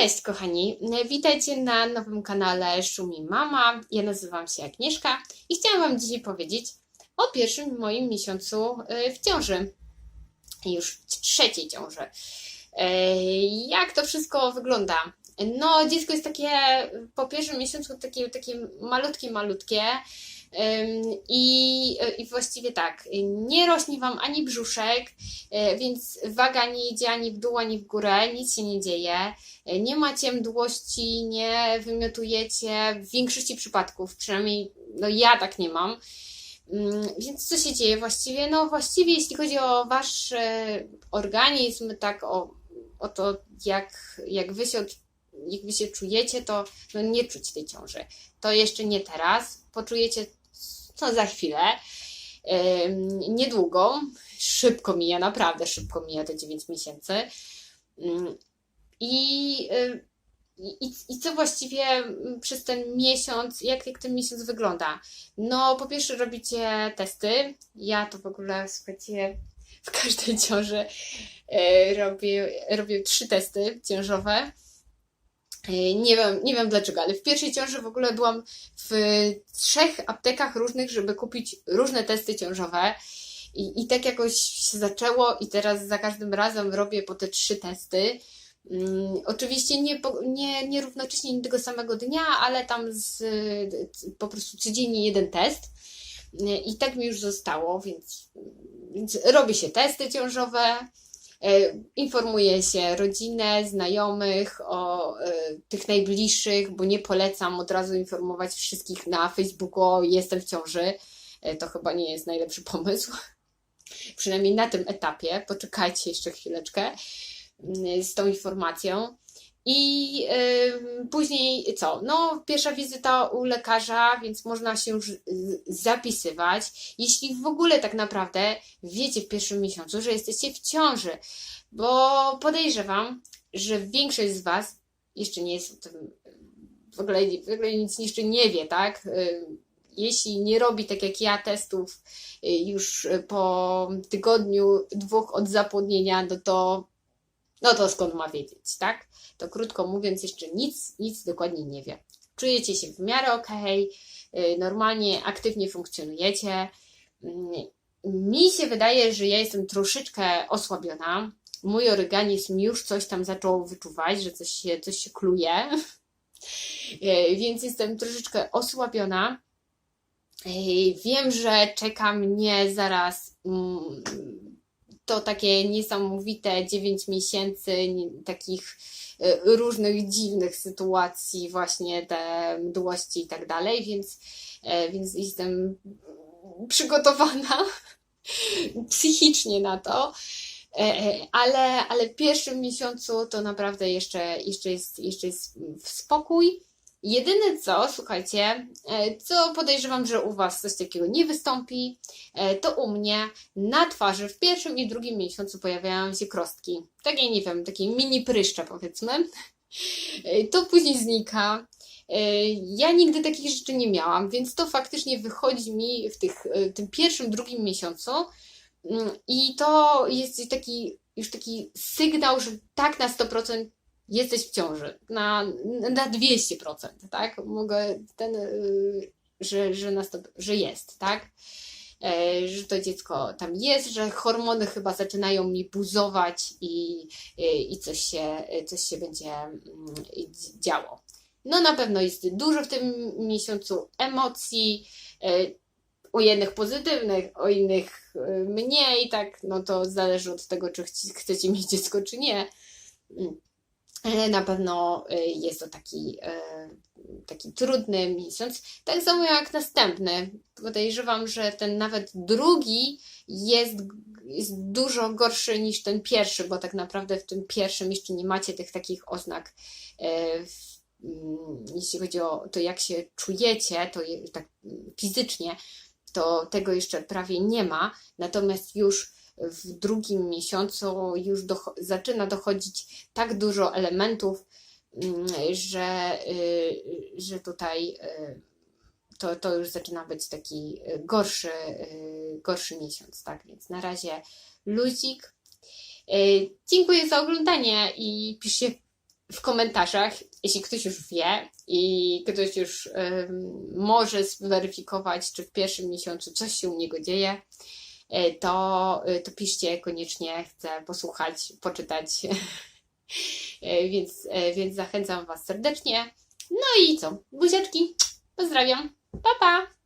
Cześć kochani, witajcie na nowym kanale Szumi Mama. Ja nazywam się Agnieszka i chciałam Wam dzisiaj powiedzieć o pierwszym moim miesiącu y, w ciąży. Już w trzeciej ciąży. Y, Jak to wszystko wygląda? No, dziecko jest takie po pierwszym miesiącu takie, takie malutkie, malutkie. I, I właściwie tak, nie rośnie Wam ani brzuszek, y, więc waga nie idzie ani w dół, ani w górę, nic się nie dzieje. Y, Nie macie mdłości, nie wymiotujecie w większości przypadków, przynajmniej no ja tak nie mam. Ym, Więc co się dzieje właściwie? No właściwie jeśli chodzi o Wasz e, organizm, tak o, o to jak, jak, wy się, od- jak Wy się czujecie, to no nie czuć tej ciąży. To jeszcze nie teraz, poczujecie to za chwilę. Niedługo, szybko mija, naprawdę szybko mija te 9 miesięcy. Ym, I, i, I co właściwie mm, przez ten miesiąc, jak, jak ten miesiąc wygląda? No, po pierwsze robicie testy. Ja to w ogóle, słuchajcie, w każdej ciąży e, robię, robię trzy testy ciążowe. E, Nie wiem, nie wiem dlaczego, ale w pierwszej ciąży w ogóle byłam w trzech aptekach różnych, żeby kupić różne testy ciążowe. I, I tak jakoś się zaczęło, i teraz za każdym razem robię po te trzy testy. Mm, oczywiście nie, nie, nie równocześnie nie tego samego dnia, ale tam z, po prostu codziennie jeden test. I tak mi już zostało, więc, więc robi się testy ciążowe, e, informuje się rodzinę, znajomych o e, tych najbliższych, bo nie polecam od razu informować wszystkich na Facebooku, o jestem w ciąży. E, To chyba nie jest najlepszy pomysł. Przynajmniej na tym etapie. Poczekajcie jeszcze chwileczkę mm, z tą informacją. I ym, później co? No, pierwsza wizyta u lekarza, więc można się już z- zapisywać. Jeśli w ogóle tak naprawdę wiecie w pierwszym miesiącu, że jesteście w ciąży, bo podejrzewam, że większość z Was jeszcze nie jest o tym, w ogóle, w ogóle nic jeszcze nie wie, tak? Ym, Jeśli nie robi tak jak ja testów y, już po tygodniu, dwóch od zapłodnienia, no to, no to skąd ma wiedzieć, tak? To krótko mówiąc, jeszcze nic, nic dokładnie nie wie. Czujecie się w miarę y, normalnie, aktywnie funkcjonujecie. Mm, Mi się wydaje, że ja jestem troszeczkę osłabiona. Mój organizm już coś tam zaczął wyczuwać, że coś się, coś się kluje, Y, więc jestem troszeczkę osłabiona. Ej, Wiem, że czeka mnie zaraz mm, to takie niesamowite 9 miesięcy takich e, różnych dziwnych sytuacji, właśnie te mdłości i tak dalej, więc, e, więc jestem przygotowana psychicznie na to. E, Ale, ale w pierwszym miesiącu to naprawdę jeszcze, jeszcze, jest, jeszcze jest spokój. Jedyne co, słuchajcie, e, co podejrzewam, że u Was coś takiego nie wystąpi, e, to u mnie na twarzy w pierwszym i drugim miesiącu pojawiają się krostki. Takie, nie wiem, takie mini pryszcze powiedzmy. E, To później znika. Ja nigdy takich rzeczy nie miałam, więc to faktycznie wychodzi mi w tych, e, tym pierwszym, drugim miesiącu. Mm, I to jest taki już taki sygnał, że tak na 100% jesteś w ciąży. Na, na 200%, tak? Mogę ten, y, że, że, na 100, że jest, tak? E, Że to dziecko tam jest, że hormony chyba zaczynają mi buzować i, i, i coś, się, coś się będzie mm, działo. No na pewno jest dużo w tym miesiącu emocji, e, u jednych pozytywnych, o innych y, mniej, tak, no to zależy od tego, czy chcecie mieć dziecko, czy nie. E, Na pewno y, jest to taki, e, taki trudny miesiąc. Tak samo jak następny. Podejrzewam, że ten nawet drugi jest, jest dużo gorszy niż ten pierwszy, bo tak naprawdę w tym pierwszym jeszcze nie macie tych takich oznak. e, mm, Jeśli chodzi o to, jak się czujecie, to tak mm, fizycznie, to tego jeszcze prawie nie ma. Natomiast już w drugim miesiącu już zaczyna dochodzić tak dużo elementów, mm, że, y, że tutaj y, to, to już zaczyna być taki y, gorszy, gorszy miesiąc, tak? Więc na razie luzik. Dziękuję za oglądanie i piszcie w komentarzach, jeśli ktoś już wie i ktoś już może zweryfikować, czy w pierwszym miesiącu coś się u niego dzieje, to, y, to piszcie koniecznie, chcę posłuchać, poczytać. Y, więc, więc zachęcam Was serdecznie. No i co? Buziaczki, pozdrawiam. Pa, pa!